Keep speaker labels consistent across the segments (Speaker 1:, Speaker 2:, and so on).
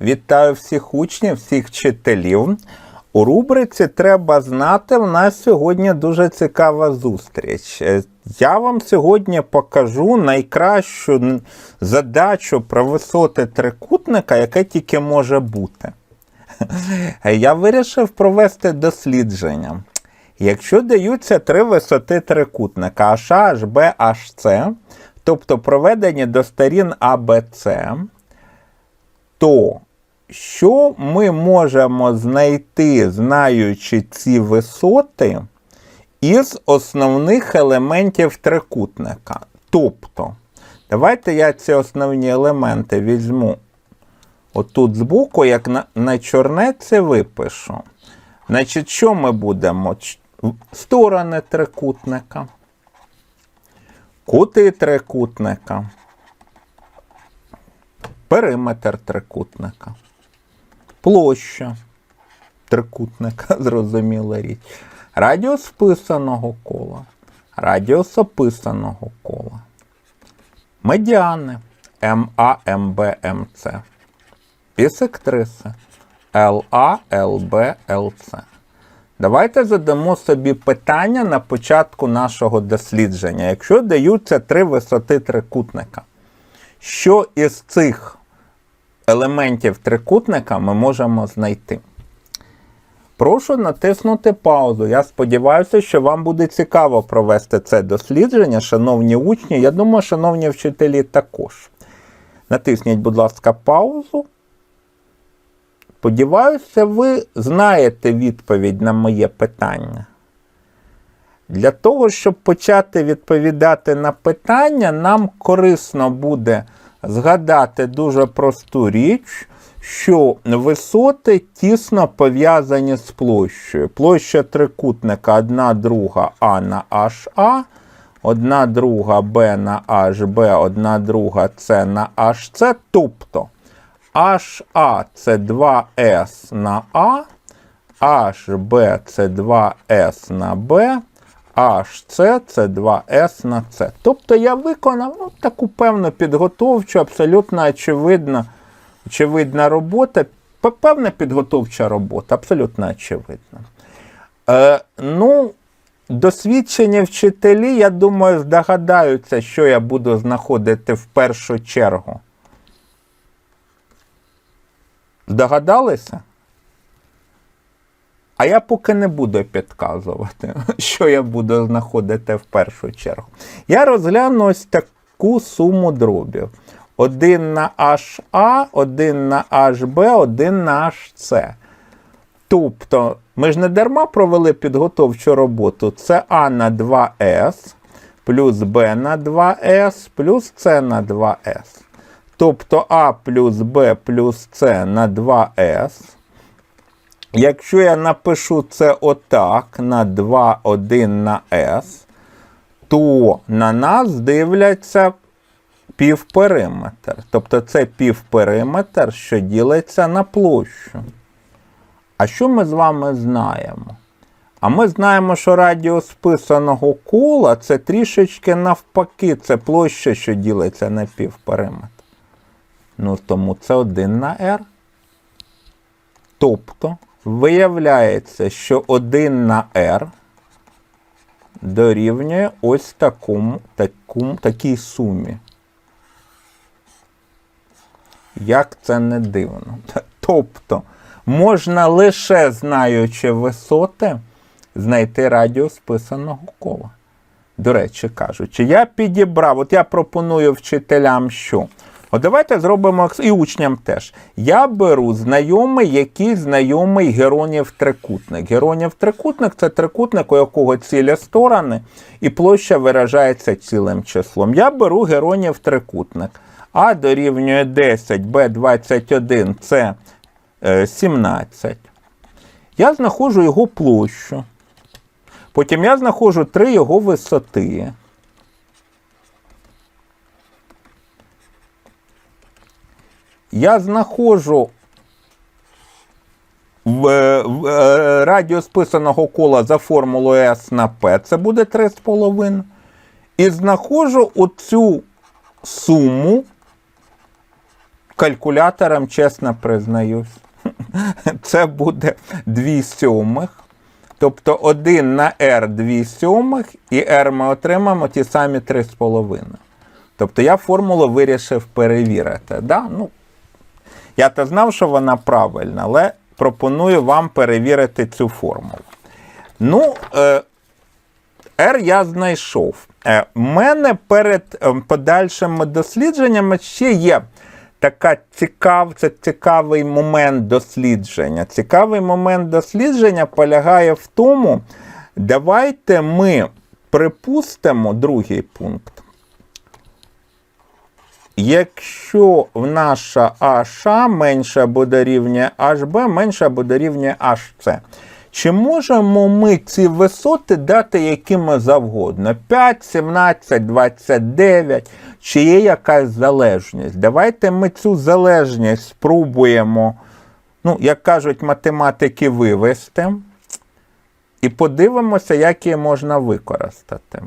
Speaker 1: Вітаю всіх учнів, всіх вчителів. У рубриці треба знати. У нас сьогодні дуже цікава зустріч. Е, Я вам сьогодні покажу найкращу задачу про висоти трикутника, яке тільки може бути. Я вирішив провести дослідження. Якщо даються три висоти трикутника HA, HB, HC, тобто проведені до сторін ABC, то що ми можемо знайти, знаючи ці висоти, із основних елементів трикутника? Тобто, давайте я ці основні елементи візьму отут збоку, як на, на чорнеці випишу. Значить, що ми будемо? Сторони трикутника, кути трикутника, периметр трикутника, площа. Трикутника, зрозуміла річ, радіус вписаного кола, радіус описаного кола, медіани. МА, МБ, МЦ, бісектриси ЛА, ЛБ, ЛЦ. Давайте задамо собі питання на початку нашого дослідження. Якщо даються три висоти трикутника, що із цих елементів трикутника ми можемо знайти? Прошу натиснути паузу. Я сподіваюся, що вам буде цікаво провести це дослідження, шановні учні. Я думаю, шановні вчителі також. Натисніть, будь ласка, паузу. Сподіваюся, ви знаєте відповідь на моє питання. Для того, щоб почати відповідати на питання, нам корисно буде згадати дуже просту річ, що висоти тісно пов'язані з площею. Площа трикутника 1 друга А на HA, 1 друга Б на HB, 1 друга С на HC, тобто HA це 2S на А, HB це 2S на Б, HC це 2S на С. Тобто я виконав ну, таку певну підготовчу, абсолютно очевидна, очевидна робота. Певна підготовча робота, абсолютно очевидна. Е, ну, досвідчені вчителі, я думаю, здогадаються, що я буду знаходити в першу чергу. Здогадалися? А я поки не буду підказувати, що я буду знаходити в першу чергу. Я розгляну ось таку суму дробів. 1 на HA, 1 на HB, 1 на HC. Тобто, ми ж не дарма провели підготовчу роботу. Це А на 2С, плюс Б на 2С, плюс С на 2С. Тобто А плюс Б плюс С на 2С. Якщо я напишу це отак на 2, 1 на С, то на нас дивляться півпериметр. Тобто це півпериметр, що ділиться на площу. А що ми з вами знаємо? А ми знаємо, що радіус писаного кола це трішечки навпаки, це площа, що ділиться на півпериметр. Ну, тому це 1 на r. Тобто, виявляється, що 1 на r дорівнює ось такому, такому, такій сумі. Як це не дивно. Тобто, можна лише знаючи висоти, знайти радіус писаного кола. До речі, кажучи, я підібрав, от я пропоную вчителям, що. От давайте зробимо і учням теж. Я беру знайомий, який знайомий Геронів трикутник. Геронів трикутник це трикутник, у якого цілі сторони, і площа виражається цілим числом. Я беру Геронів трикутник. А дорівнює 10, Б 21, С е, 17. Я знаходжу його площу. Потім я знаходжу три його висоти. Я знаходжу в, в, е, радіус писаного кола за формулою S на P, це буде 3,5. І знаходжу оцю суму калькулятором, чесно признаюсь. Це буде 2 сьомих. Тобто 1 на r 2 сьомих, і r ми отримаємо ті самі 3,5. Тобто я формулу вирішив перевірити. Да? Ну, я то знав, що вона правильна, але пропоную вам перевірити цю формулу. Ну, е, R я знайшов. Е, У мене перед е, подальшими дослідженнями ще є така цікав, це цікавий момент дослідження. Цікавий момент дослідження полягає в тому, давайте ми припустимо другий пункт. Якщо в наша HA менше або дорівнює HB, менше або дорівнює HC. Чи можемо ми ці висоти дати якими завгодно? 5, 17, 29, чи є якась залежність? Давайте ми цю залежність спробуємо, ну, як кажуть математики, вивести. І подивимося, як її можна використати.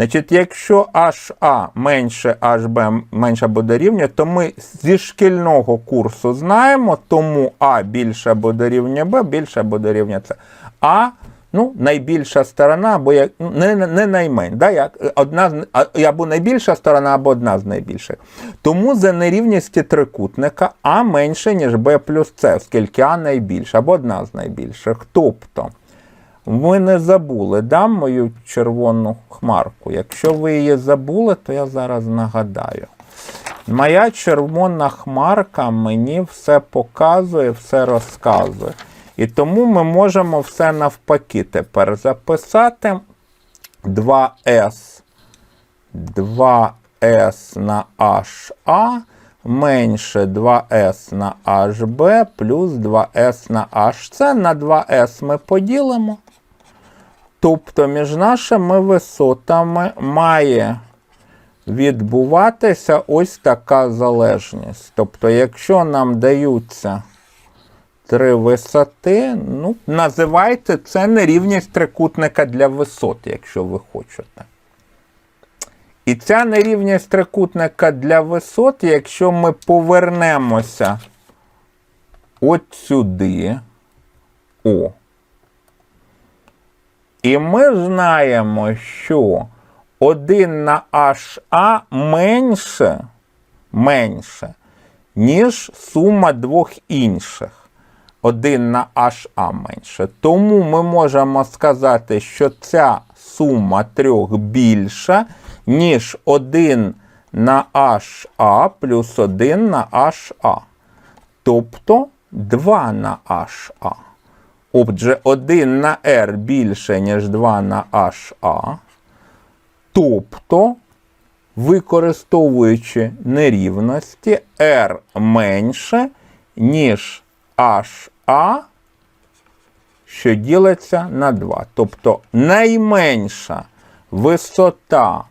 Speaker 1: Значить, якщо HA менше HB менше або дорівнює, то ми зі шкільного курсу знаємо, тому А більше або дорівнює Б, більше або дорівнює С. А ну, найбільша сторона, або як, ну, не, не найменш, да, як, одна, або найбільша сторона, або одна з найбільших. Тому за нерівністю трикутника А менше, ніж Б плюс С, оскільки А найбільша, або одна з найбільших. Тобто. Ви не забули, да, мою червону хмарку? Якщо ви її забули, то я зараз нагадаю. Моя червона хмарка мені все показує, все розказує. І тому ми можемо все навпаки тепер записати 2С 2С на HA менше 2С на HB плюс 2С на HC. На 2С ми поділимо. Тобто між нашими висотами має відбуватися ось така залежність. Тобто, якщо нам даються три висоти, ну, називайте це нерівність трикутника для висот, якщо ви хочете. І ця нерівність трикутника для висот, якщо ми повернемося от сюди, о. І ми знаємо, що 1 на HA менше, менше, ніж сума двох інших. 1 на HA менше. Тому ми можемо сказати, що ця сума трьох більша, ніж 1 на HA плюс 1 на HA. Тобто 2 на HA. Отже, 1 на R більше, ніж 2 на HA. Тобто, використовуючи нерівності, R менше, ніж HA, що ділиться на 2. Тобто найменша висота,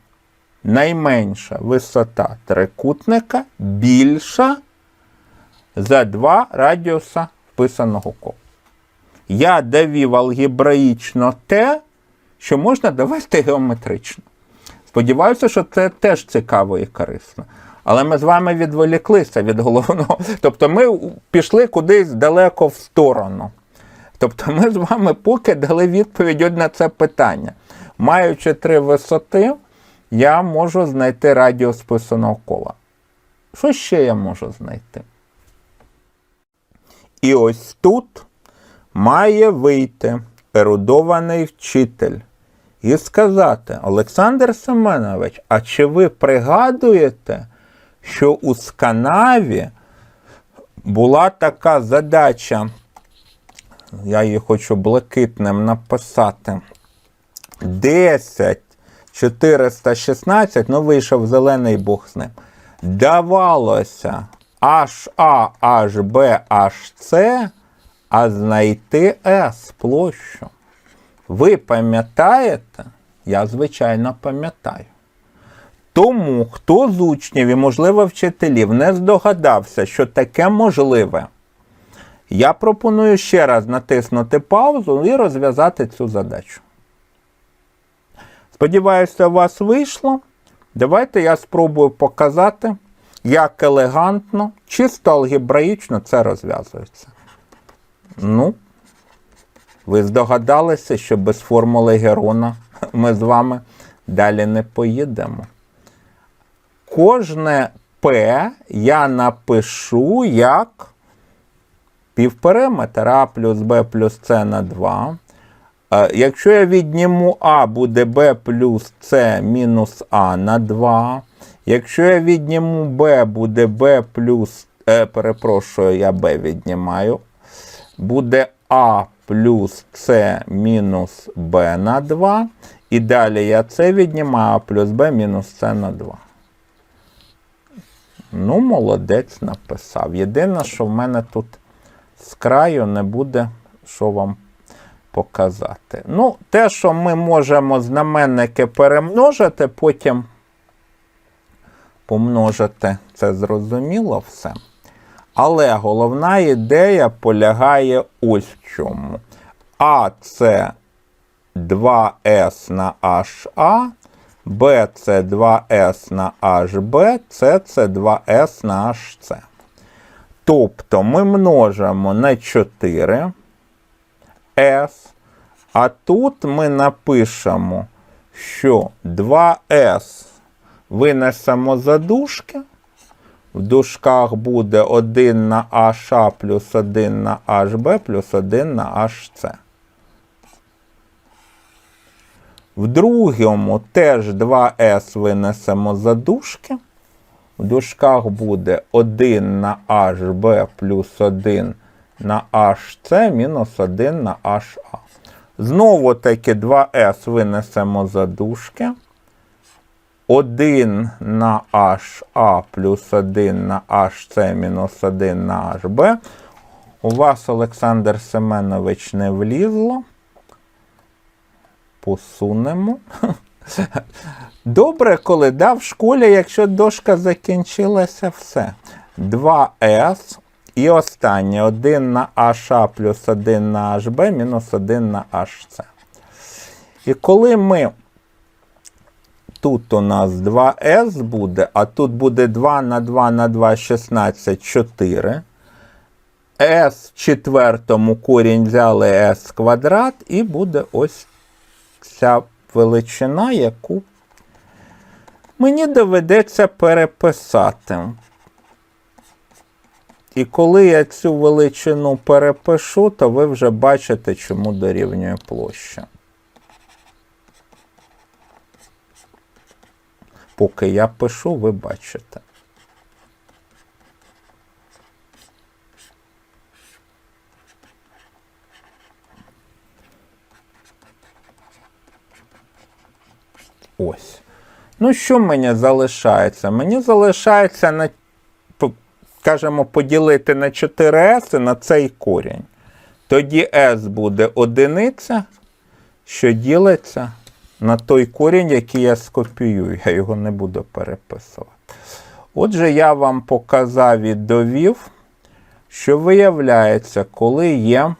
Speaker 1: найменша висота трикутника більша за 2 радіуса вписаного кола. Я довів алгебраїчно те, що можна довести геометрично. Сподіваюся, що це теж цікаво і корисно. Але ми з вами відволіклися від головного. Тобто ми пішли кудись далеко в сторону. Тобто ми з вами поки дали відповідь на це питання. Маючи три висоти, я можу знайти радіус писаного кола. Що ще я можу знайти? І ось тут має вийти ерудований вчитель і сказати: Олександр Семенович, а чи ви пригадуєте, що у Сканаві була така задача, я її хочу блакитним написати. 10 416, ну вийшов зелений Бог з ним. Давалося HA, HB, HC, а знайти S площу. Ви пам'ятаєте? Я, звичайно, пам'ятаю. Тому, хто з учнів і, можливо, вчителів не здогадався, що таке можливе, я пропоную ще раз натиснути паузу і розв'язати цю задачу. Сподіваюся, у вас вийшло. Давайте я спробую показати, як елегантно, чисто алгебраїчно це розв'язується. Ну, ви здогадалися, що без формули Герона ми з вами далі не поїдемо. Кожне П я напишу як півпериметр А плюс Б плюс С на 2. Е, Якщо я відніму А, буде Б плюс С мінус А на 2. Якщо я відніму Б, буде Б плюс, е, перепрошую, я Б віднімаю. Буде А плюс С мінус Б на 2. І далі я С віднімаю, А плюс Б мінус С на 2. Ну, молодець написав. Єдине, що в мене тут з краю не буде, що вам показати. Ну, те, що ми можемо знаменники перемножити, потім помножити, це зрозуміло все. Але головна ідея полягає ось в чому. А це 2С на HA, Б це 2С на HB, С це 2С на HC. Тобто ми множимо на 4 S, а тут ми напишемо, що 2S винесемо за дужки. В дужках буде 1 на HA плюс 1 на HB плюс 1 на HC. В другому теж 2S винесемо за дужки. В дужках буде 1 на HB плюс 1 на HC мінус 1 на HA. Знову таки 2S винесемо за дужки. 1 на HA плюс 1 на HC мінус 1 на HB. У вас, Олександр Семенович, не влізло. Посунемо. Добре, коли да, в школі, якщо дошка закінчилася, все. 2С. І останнє 1 на HA плюс 1 на HB мінус 1 на HC. І коли ми. Тут у нас 2С буде, а тут буде 2 на 2 на 2 16, 4. С в четвертому корінь взяли С квадрат, і буде ось ця величина, яку мені доведеться переписати. І коли я цю величину перепишу, то ви вже бачите, чому дорівнює площа. Поки я пишу, ви бачите. Ось. Ну, що мені залишається? Мені залишається на, скажімо, поділити на 4s на цей корінь. Тоді s буде одиниця, що ділиться на той корінь, який я скопіюю. Я його не буду переписувати. Отже, я вам показав і довів, що виявляється, коли є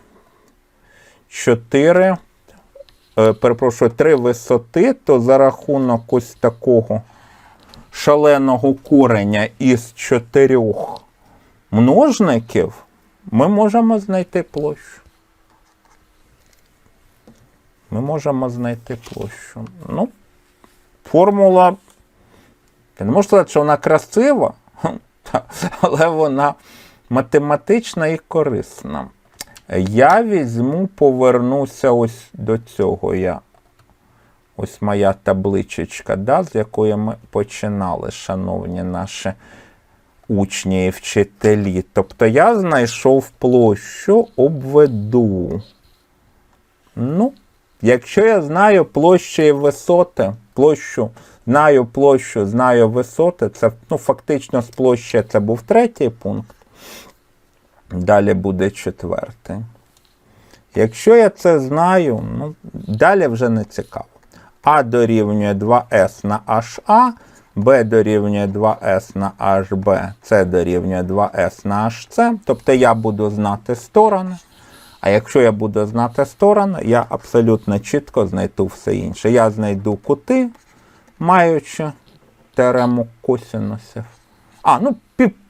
Speaker 1: 4 е, перепрошую, три висоти, то за рахунок ось такого шаленого кореня із чотирьох множників ми можемо знайти площу. Ми можемо знайти площу. Ну, формула. Я не можу сказати, що вона красива, але вона математична і корисна. Я візьму, повернуся ось до цього. Я, Ось моя табличечка, да, з якої ми починали, шановні наші учні і вчителі. Тобто я знайшов площу, обведу. Ну, якщо я знаю площу і висоти, площу, знаю площу, знаю висоти, це ну, фактично з площі це був третій пункт. Далі буде четвертий. Якщо я це знаю, ну, далі вже не цікаво. А дорівнює 2С на HA, Б дорівнює 2С на HB, С дорівнює 2С на HC. Тобто я буду знати сторони. А якщо я буду знати сторони, я абсолютно чітко знайду все інше. Я знайду кути, маючи теорему косінусів. А, ну,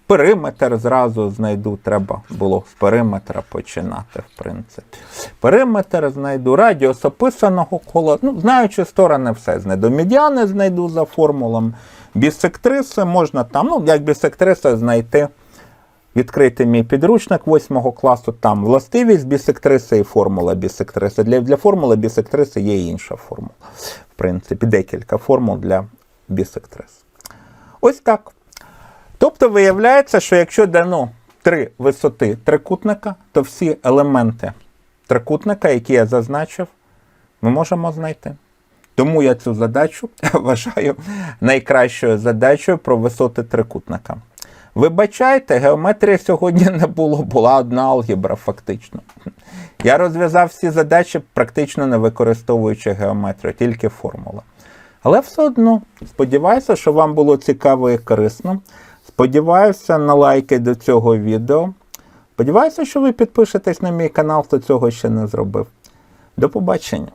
Speaker 1: периметр зразу знайду. Треба було з периметра починати, в принципі. Периметр знайду, радіус описаного кола. Ну, знаючи сторони, все знайду. Медіани знайду за формулами. Бісектриси можна там, ну, як бісектриса знайти. Відкрити мій підручник 8 класу, там властивість бісектриси і формула бісектриси. Для, для формули бісектриси є інша формула. В принципі, декілька формул для бісектрис. Ось так. Тобто виявляється, що якщо дано три висоти трикутника, то всі елементи трикутника, які я зазначив, ми можемо знайти. Тому я цю задачу вважаю найкращою задачею про висоти трикутника. Вибачайте, геометрії сьогодні не було, була одна алгебра, фактично. Я розв'язав всі задачі, практично не використовуючи геометрію, тільки формула. Але все одно, сподіваюся, що вам було цікаво і корисно. Сподіваюся на лайки до цього відео. Сподіваюся, що ви підпишетесь на мій канал, хто цього ще не зробив. До побачення!